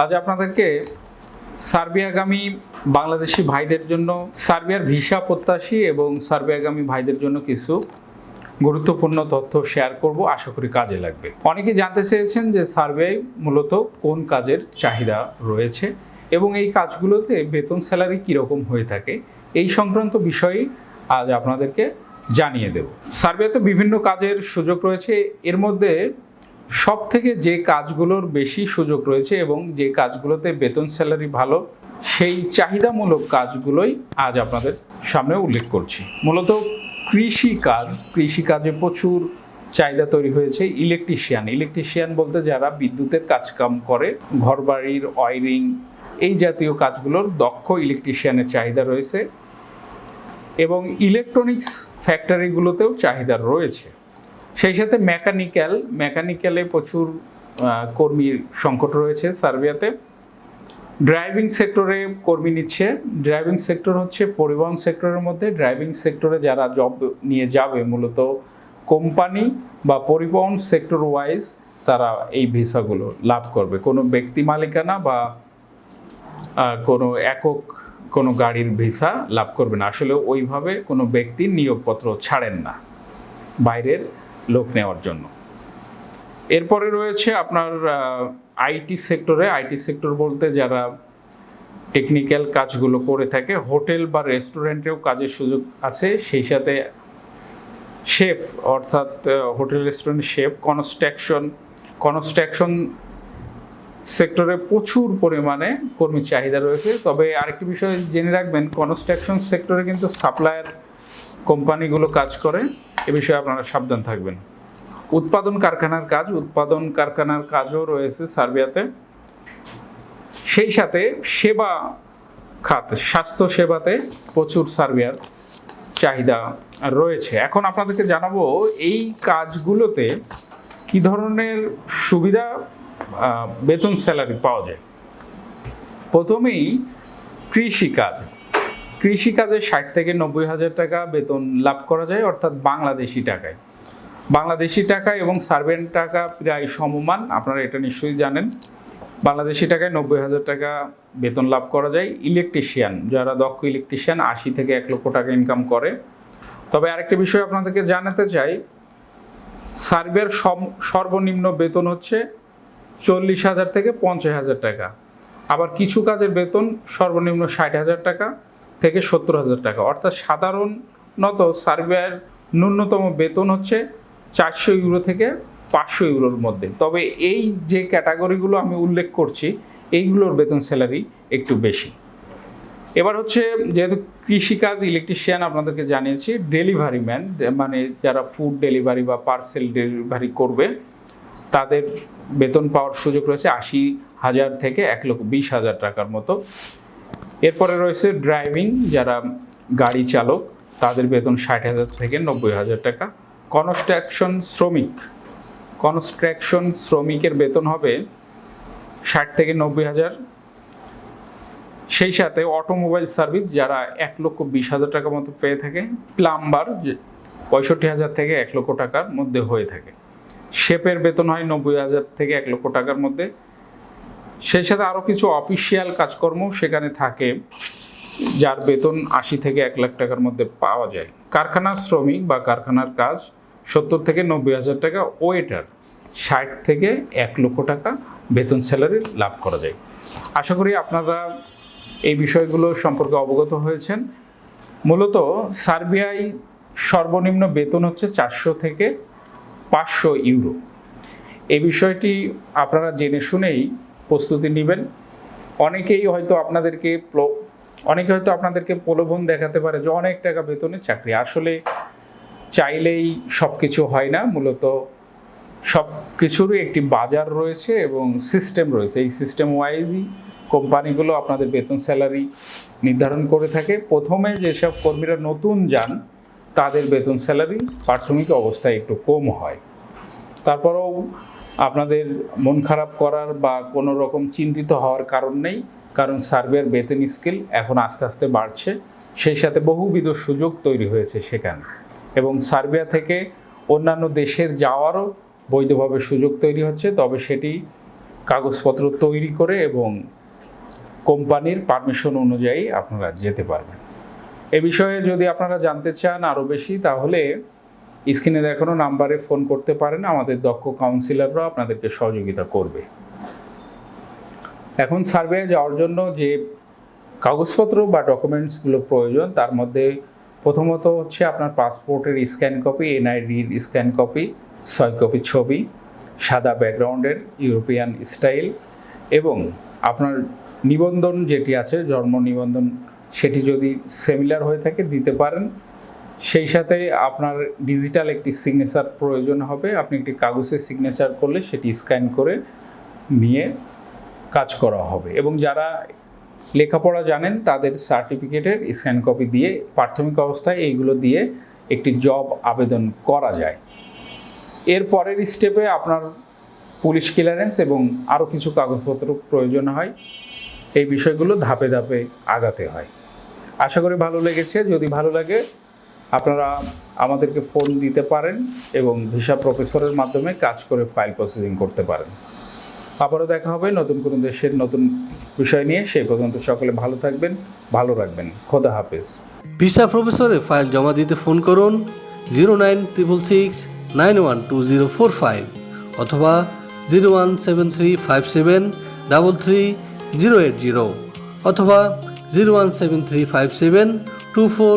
আজ আপনাদেরকে সার্বিয়াগামী বাংলাদেশি ভাইদের জন্য, সার্বিয়ার ভিসা প্রত্যাশী এবং সার্বিয়াগামী ভাইদের জন্য কিছু গুরুত্বপূর্ণ তথ্য শেয়ার করব। আশা করি কাজে লাগবে। অনেকে জানতে চেয়েছেন যে সার্বিয়ায় মূলত কোন কাজের চাহিদা রয়েছে এবং এই কাজগুলোতে বেতন স্যালারি কীরকম হয়ে থাকে এই সংক্রান্ত বিষয়ে আজ আপনাদেরকে জানিয়ে দেব। সার্বিয়াতে বিভিন্ন কাজের সুযোগ রয়েছে। এর মধ্যে সব থেকে যে কাজগুলোর বেশি সুযোগ রয়েছে এবং যে কাজগুলোতে বেতন স্যালারি ভালো, সেই চাহিদামূলক কাজগুলোই আজ আপনাদের সামনে উল্লেখ করছি। মূলত কৃষি কাজ, কৃষি কাজে প্রচুর চাহিদা তৈরি হয়েছে। ইলেকট্রিশিয়ান ইলেকট্রিশিয়ান বলতে যারা বিদ্যুতের কাজকাম করে, ঘরবাড়ির, ওয়ারিং, এই জাতীয় কাজগুলোর দক্ষ ইলেকট্রিশিয়ানের চাহিদা রয়েছে এবং ইলেকট্রনিক্স ফ্যাক্টরিগুলোতেও চাহিদা রয়েছে। সেই সাথে মেকানিক্যাল, মেকানিক্যালে প্রচুর কর্মীর সংকট রয়েছে সার্বিয়াতে। ড্রাইভিং সেক্টরে কর্মী নিচ্ছে। ড্রাইভিং সেক্টর হচ্ছে পরিবহন সেক্টরের মধ্যে। ড্রাইভিং সেক্টরে যারা জব নিয়ে যাবে, মূলত কোম্পানি বা পরিবহন সেক্টর ওয়াইজ তারা এই ভিসাগুলো লাভ করবে। কোনো ব্যক্তি মালিকানা বা কোনো একক কোনো গাড়ির ভিসা লাভ করবে না। আসলে ওইভাবে কোনো ব্যক্তির নিয়োগপত্র ছাড়েন না। বাইরের লোক নেওয়ার জন্য। এরপরে রয়েছে আপনার আইটি সেক্টরে। আইটি সেক্টর বলতে যারা টেকনিক্যাল কাজগুলো করে থাকে, হোটেল বা রেস্টুরেন্টেও কাজের সুযোগ আছে। সেই সাথে শেফ, অর্থাৎ hotel restaurant chef, construction construction সেক্টরে প্রচুর পরিমাণে কর্মী চাহিদা রয়েছে। তবে আরেকটি বিষয় জেনে রাখবেন, কনস্ট্রাকশন সেক্টরে কিন্তু সাপ্লায়ার কোম্পানিগুলো কাজ করে, এ বিষয়ে আপনারা সাবধান থাকবেন। উৎপাদন কারখানার কাজ, উৎপাদন কারখানার কাজও রয়েছে সার্বিয়াতে। সেই সাথে সেবা খাত, স্বাস্থ্য সেবাতে প্রচুর সার্বিয়ার চাহিদা রয়েছে। এখন আপনাদেরকে জানাব, এই কাজগুলোতে কি ধরনের সুবিধা বেতন, স্যালারি পাওয়া যায়? প্রথমেই কৃষিকাজ কৃষিকাজে ষাট থেকে নব্বই হাজার টাকা বেতন লাভ করা যায়, অর্থাৎ বাংলাদেশি টাকায়। বাংলাদেশি টাকা এবং সার্ভেন্ট টাকা প্রায় সমমান, আপনারা এটা নিশ্চয়ই জানেন। বাংলাদেশি টাকায় নব্বই হাজার টাকা বেতন লাভ করা যায়। ইলেকট্রিশিয়ান, যারা দক্ষ ইলেকট্রিশিয়ান, আশি থেকে এক লক্ষ টাকা ইনকাম করে। তবে আরেকটা বিষয় আপনাদেরকে জানাতে চাই, সার্ভের সর্বনিম্ন বেতন হচ্ছে চল্লিশ হাজার থেকে পঞ্চাশ হাজার টাকা। আবার কিছু কাজের বেতন সর্বনিম্ন ষাট হাজার টাকা। থেকে সত্তর হাজার টাকা। অর্থাৎ সাধারণত সার্বিয়ার ন্যূনতম বেতন হচ্ছে চারশো ইউরো থেকে পাঁচশো ইউরোর মধ্যে। তবে এই যে ক্যাটাগরিগুলো আমি উল্লেখ করছি, এইগুলোর বেতন স্যালারি একটু বেশি। এবার হচ্ছে, যেহেতু কৃষিকাজ, ইলেকট্রিশিয়ান আপনাদেরকে জানিয়েছি, ডেলিভারি ম্যান মানে যারা ফুড ডেলিভারি বা পার্সেল ডেলিভারি করবে, তাদের বেতন পাওয়ার সুযোগ রয়েছে আশি হাজার থেকে এক লক্ষ বিশ হাজার টাকার মতো। এরপরে রয়েছে ড্রাইভিং যারা গাড়ি চালক, তাদের বেতন ষাট হাজার থেকে নব্বই হাজার টাকা। কনস্ট্রাকশন শ্রমিক কনস্ট্রাকশন শ্রমিকের বেতন হবে ষাট থেকে নব্বই হাজার। সেই সাথে অটোমোবাইল সার্ভিস যারা এক লক্ষ বিশ হাজার টাকার মতো পেয়ে থাকে। প্লাম্বার পঁয়ষট্টি হাজার থেকে এক লক্ষ টাকার মধ্যে হয়ে থাকে। শেপের বেতন হয় নব্বই হাজার থেকে এক লক্ষ টাকার মধ্যে। সেই সাথে আরও কিছু অফিসিয়াল কাজকর্ম সেখানে থাকে, যার বেতন আশি থেকে এক লাখ টাকার মধ্যে পাওয়া যায়। কারখানার শ্রমিক বা কারখানার কাজ সত্তর থেকে নব্বই হাজার টাকা ওয়েটার ষাট থেকে এক লক্ষ টাকা বেতন স্যালারি লাভ করা যায়। আশা করি আপনারা এই বিষয়গুলো সম্পর্কে অবগত হয়েছেন। মূলত সার্বিয়ায় সর্বনিম্ন বেতন হচ্ছে চারশো থেকে পাঁচশো ইউরো। এই বিষয়টি আপনারা জেনে শুনেই প্রস্তুতি নেবেন। অনেকেই হয়তো আপনাদেরকে অনেকে হয়তো আপনাদেরকে প্রলোভন দেখাতে পারে যে অনেক টাকা বেতনের চাকরি। আসলে চাইলেই সব কিছু হয় না, মূলত সব কিছুরই একটি বাজার রয়েছে এবং সিস্টেম রয়েছে। এই সিস্টেম ওয়াইজই কোম্পানিগুলো আপনাদের বেতন স্যালারি নির্ধারণ করে থাকে। প্রথমে যেসব কর্মীরা নতুন যান, তাদের বেতন স্যালারি প্রাথমিক অবস্থায় একটু কম হয়। তারপরেও আপনাদের মন খারাপ করার বা কোনো রকম চিন্তিত হওয়ার কারণ নেই, কারণ সার্বিয়ার বেতন স্কেল এখন আস্তে আস্তে বাড়ছে। সেই সাথে বহুবিধ সুযোগ তৈরি হয়েছে সেখানে। এবং সার্বিয়া থেকে অন্যান্য দেশের যাওয়ারও বৈধভাবে সুযোগ তৈরি হচ্ছে, তবে সেটি কাগজপত্র তৈরি করে এবং কোম্পানির পারমিশন অনুযায়ী আপনারা যেতে পারবেন। এ বিষয়ে যদি আপনারা জানতে চান আরও বেশি, তাহলে স্ক্রিনে দেখানো নাম্বারে ফোন করতে পারেন, আমাদের দক্ষ কাউন্সিলররা আপনাদেরকে সহযোগিতা করবে। এখন সার্ভে যাওয়ার জন্য যে কাগজপত্র বা ডকুমেন্টসগুলো প্রয়োজন, তার মধ্যে প্রথমত হচ্ছে আপনার পাসপোর্টের স্ক্যান কপি এনআইডির স্ক্যান কপি ছয় কপি ছবি, সাদা ব্যাকগ্রাউন্ডের ইউরোপিয়ান স্টাইল এবং আপনার নিবন্ধন যেটি আছে, জন্ম নিবন্ধন, সেটি যদি সেমিলার হয়ে থাকে, দিতে পারেন। সেই সাথে আপনার ডিজিটাল একটি সিগনেচার প্রয়োজন হবে। আপনি একটি কাগজে সিগনেচার করলে সেটি স্ক্যান করে নিয়ে কাজ করা হবে এবং যারা লেখাপড়া জানেন তাদের সার্টিফিকেটের স্ক্যান কপি দিয়ে প্রাথমিক অবস্থায় এইগুলো দিয়ে একটি জব আবেদন করা যায়। এর পরের স্টেপে আপনার পুলিশ ক্লিয়ারেন্স এবং আরও কিছু কাগজপত্র প্রয়োজন হয়। এই বিষয়গুলো ধাপে ধাপে আগাতে হয়। আশা করি ভালো লেগেছে। যদি ভালো লাগে আপনারা আমাদেরকে ফোন দিতে পারেন এবং ভিসা প্রফেসরের মাধ্যমে কাজ করে ফাইল প্রসেসিং করতে পারেন। আবারও দেখা হবে নতুন কোনো দেশের নতুন বিষয় নিয়ে। সেই পর্যন্ত সকলে ভালো থাকবেন, ভালো রাখবেন। খোদা হাফেজ। ভিসা প্রফেসরে ফাইল জমা দিতে ফোন করুন zero nine triple six nine one two zero four five অথবা zero one seven three five seven double three zero eight zero অথবা zero one seven three five seven two four